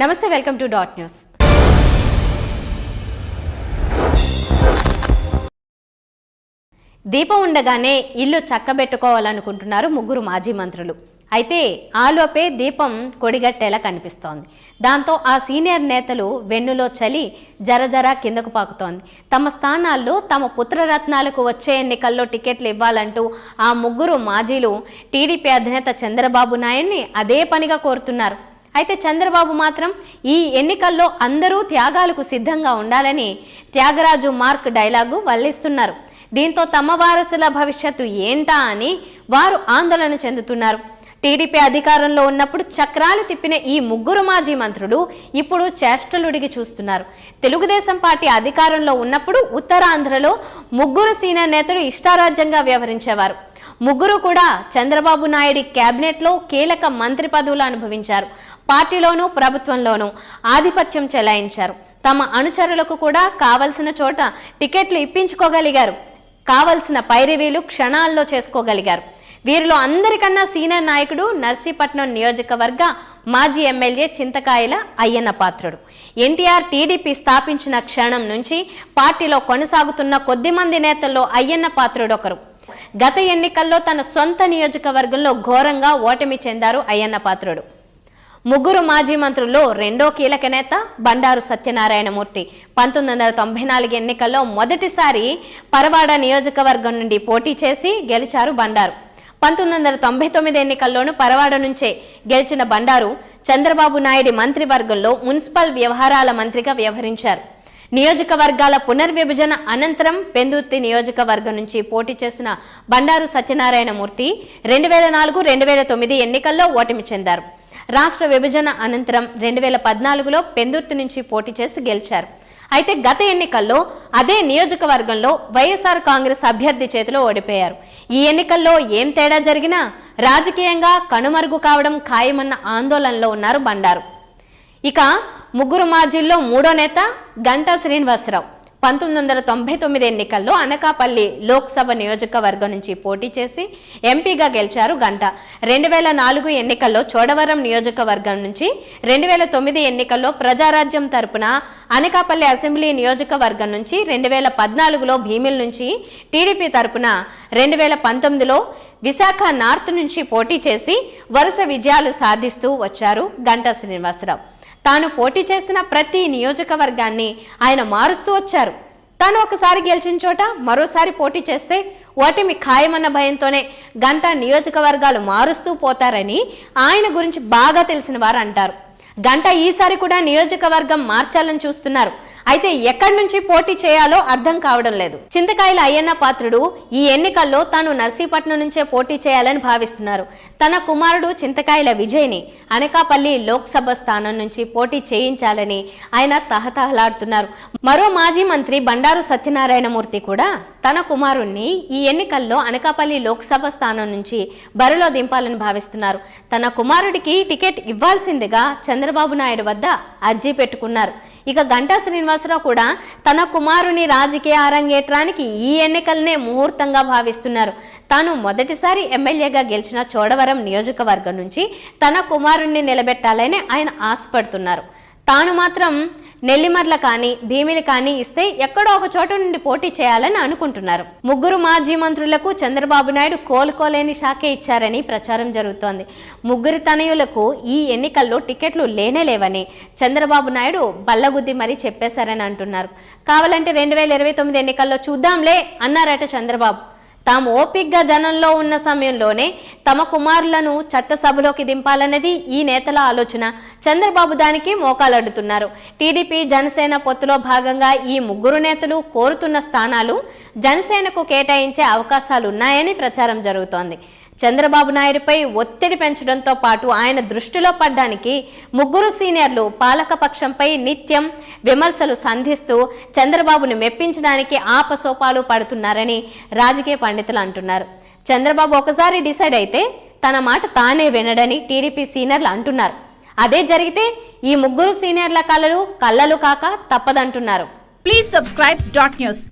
నమస్తే welcome to dot news. దీపం ఉండగానే ఇల్లు చక్కబెట్టుకోవాలనుకుంటున్నారు ముగ్గురు మాజీ మంత్రులు. అయితే ఆలోపే దీపం కొడిగట్టేలా కనిపిస్తోంది. దాంతో ఆ సీనియర్ నేతలు వెన్నులో చలి జరజర కిందకు పాకుతోంది. తమ స్థానాల్లో తమ పుత్రరత్నాలకు వచ్చే ఎన్నికల్లో టికెట్లు ఇవ్వాలంటూ ఆ ముగ్గురు మాజీలు టీడీపీ అధినేత చంద్రబాబు నాయుడిని అదే పనిగా కోరుతున్నారు. అయితే చంద్రబాబు మాత్రం ఈ ఎన్నికల్లో అందరూ త్యాగాలకు సిద్ధంగా ఉండాలని త్యాగరాజు మార్క్ డైలాగు వల్లిస్తున్నారు. దీంతో తమ వారసుల భవిష్యత్తు ఏంటా అని వారు ఆందోళన చెందుతున్నారు. టీడీపీ అధికారంలో ఉన్నప్పుడు చక్రాలు తిప్పిన ఈ ముగ్గురు మాజీ మంత్రులు ఇప్పుడు చేష్టలుడిగి చూస్తున్నారు. తెలుగుదేశం పార్టీ అధికారంలో ఉన్నప్పుడు ఉత్తరాంధ్రలో ముగ్గురు సీనియర్ నేతలు ఇష్టారాజ్యంగా వ్యవహరించేవారు. ముగ్గురు కూడా చంద్రబాబు నాయుడి కేబినెట్లో కీలక మంత్రి పదవులు అనుభవించారు. పార్టీలోనూ ప్రభుత్వంలోనూ ఆధిపత్యం చెలాయించారు. తమ అనుచరులకు కూడా కావలసిన చోట టికెట్లు ఇప్పించుకోగలిగారు. కావలసిన పైరవీలు క్షణాల్లో చేసుకోగలిగారు. వీరిలో అందరికన్నా సీనియర్ నాయకుడు నర్సీపట్నం నియోజకవర్గ మాజీ MLA Chintakayala Ayyanna Patrudu. NTR TDP స్థాపించిన క్షణం నుంచి పార్టీలో కొనసాగుతున్న కొద్ది మంది నేతల్లో అయ్యన్న పాత్రుడు ఒకరు గత ఎన్నికల్లో తన సొంత నియోజకవర్గంలో ఘోరంగా ఓటమి చెందారు అయ్యన్న పాత్రుడు. ముగ్గురు మాజీ మంత్రుల్లో రెండో కీలక నేత బండారు సత్యనారాయణమూర్తి. పంతొమ్మిది వందల తొంభై నాలుగు ఎన్నికల్లో మొదటిసారి పరవాడ నియోజకవర్గం నుండి పోటీ చేసి గెలిచారు బండారు. పంతొమ్మిది వందల తొంభై తొమ్మిది ఎన్నికల్లోనూ పరవాడ నుంచే గెలిచిన బండారు చంద్రబాబు నాయుడి మంత్రివర్గంలో మున్సిపల్ వ్యవహారాల మంత్రిగా వ్యవహరించారు. నియోజకవర్గాల పునర్విభజన అనంతరం పెందుర్తి నియోజకవర్గం నుంచి పోటీ చేసిన బండారు సత్యనారాయణమూర్తి రెండు వేల నాలుగు రెండు వేల తొమ్మిది ఎన్నికల్లో ఓటమి చెందారు. రాష్ట్ర విభజన అనంతరం రెండు వేల పద్నాలుగులో పెందుర్తి నుంచి పోటీ చేసి గెలిచారు. అయితే గత ఎన్నికల్లో అదే నియోజకవర్గంలో వైఎస్ఆర్ కాంగ్రెస్ అభ్యర్థి చేతిలో ఓడిపోయారు. ఈ ఎన్నికల్లో ఏం తేడా జరిగినా రాజకీయంగా కనుమరుగు కావడం ఖాయమన్న ఆందోళనలో ఉన్నారు బండారు. ఇక ముగ్గురు మాజీల్లో మూడో నేత గంటా శ్రీనివాసరావు. పంతొమ్మిది వందల తొంభై తొమ్మిది ఎన్నికల్లో అనకాపల్లి లోక్సభ నియోజకవర్గం నుంచి పోటీ చేసి ఎంపీగా గెలిచారు గంట. రెండు వేల నాలుగు ఎన్నికల్లో చోడవరం నియోజకవర్గం నుంచి రెండు వేల తొమ్మిది ఎన్నికల్లో ప్రజారాజ్యం తరపున అనకాపల్లి అసెంబ్లీ నియోజకవర్గం నుంచి రెండు వేల పద్నాలుగులో భీమిల్ నుంచి టీడీపీ తరపున రెండు వేల పంతొమ్మిదిలో విశాఖ నార్త్ నుంచి పోటీ చేసి వరుస విజయాలు సాధిస్తూ వచ్చారు గంటా శ్రీనివాసరావు. తాను పోటీ చేసిన ప్రతి నియోజకవర్గాన్ని ఆయన మారుస్తూ వచ్చారు. తాను ఒకసారి గెలిచిన చోట మరోసారి పోటీ చేస్తే ఓటమి ఖాయమన్న భయంతోనే గంట నియోజకవర్గాలు మారుస్తూ పోతారని ఆయన గురించి బాగా తెలిసిన వారు అంటారు. గంట ఈసారి కూడా నియోజకవర్గం మార్చాలని చూస్తున్నారు. అయితే ఎక్కడి నుంచి పోటీ చేయాలో అర్థం కావడం లేదు. చింతకాయల అయ్యన్న పాత్రుడు ఈ ఎన్నికల్లో తాను నర్సీపట్నం నుంచే పోటీ చేయాలని భావిస్తున్నారు. తన కుమారుడు చింతకాయల విజయ్ని అనకాపల్లి లోక్సభ స్థానం నుంచి పోటీ చేయించాలని ఆయన తహతహలాడుతున్నారు. మరో మాజీ మంత్రి బండారు సత్యనారాయణమూర్తి కూడా తన కుమారుణ్ణి ఈ ఎన్నికల్లో అనకాపల్లి లోక్సభ స్థానం నుంచి బరిలో దింపాలని భావిస్తున్నారు. తన కుమారుడికి టికెట్ ఇవ్వాల్సిందిగా చంద్రబాబు నాయుడు వద్ద అర్జీ పెట్టుకున్నారు. ఇక గంటా శ్రీనివాసరావు కూడా తన కుమారుని రాజకీయ అరంగేట్రానికి ఈ ఎన్నికలనే ముహూర్తంగా భావిస్తున్నారు. తాను మొదటిసారి ఎమ్మెల్యేగా గెలిచిన చోడవరం నియోజకవర్గం నుంచి తన కుమారుణ్ణి నిలబెట్టాలని ఆయన ఆశపడుతున్నారు. తాను మాత్రం నెల్లిమర్ల కానీ భీమిలి కానీ ఇస్తే ఎక్కడో ఒక చోట నుండి పోటీ చేయాలని అనుకుంటున్నారు. ముగ్గురు మాజీ మంత్రులకు చంద్రబాబు నాయుడు కోలుకోలేని శాఖే ఇచ్చారని ప్రచారం జరుగుతోంది. ముగ్గురి తనయులకు ఈ ఎన్నికల్లో టికెట్లు లేనే లేవని చంద్రబాబు నాయుడు బల్లగుద్ది మరీ చెప్పేశారని అంటున్నారు. కావాలంటే రెండు వేల ఇరవై తొమ్మిది ఎన్నికల్లో చూద్దాంలే అన్నారట చంద్రబాబు. తాము ఓపిగ్గా జనంలో ఉన్న సమయంలోనే తమ కుమారులను చట్టసభలోకి దింపాలన్నది ఈ నేతల ఆలోచన. చంద్రబాబు దానికి మోకాలడ్డుతున్నారు టీడీపీ జనసేన పొత్తులో భాగంగా ఈ ముగ్గురు నేతలు కోరుతున్న స్థానాలు జనసేనకు కేటాయించే అవకాశాలు ఉన్నాయని ప్రచారం జరుగుతోంది. చంద్రబాబు నాయుడుపై ఒత్తిడి పెంచడంతో పాటు ఆయన దృష్టిలో పడ్డానికి ముగ్గురు సీనియర్లు పాలకపక్షంపై నిత్యం విమర్శలు సంధిస్తూ చంద్రబాబును మెప్పించడానికి ఆపసోపాలు పడుతున్నారని రాజకీయ పండితులు అంటున్నారు. చంద్రబాబు ఒకసారి డిసైడ్ అయితే తన మాట తానే వినడని టీడీపీ సీనియర్లు అంటున్నారు. అదే జరిగితే ఈ ముగ్గురు సీనియర్ల కళలు కళ్ళలు కాక తప్పదంటున్నారు. Please subscribe dot news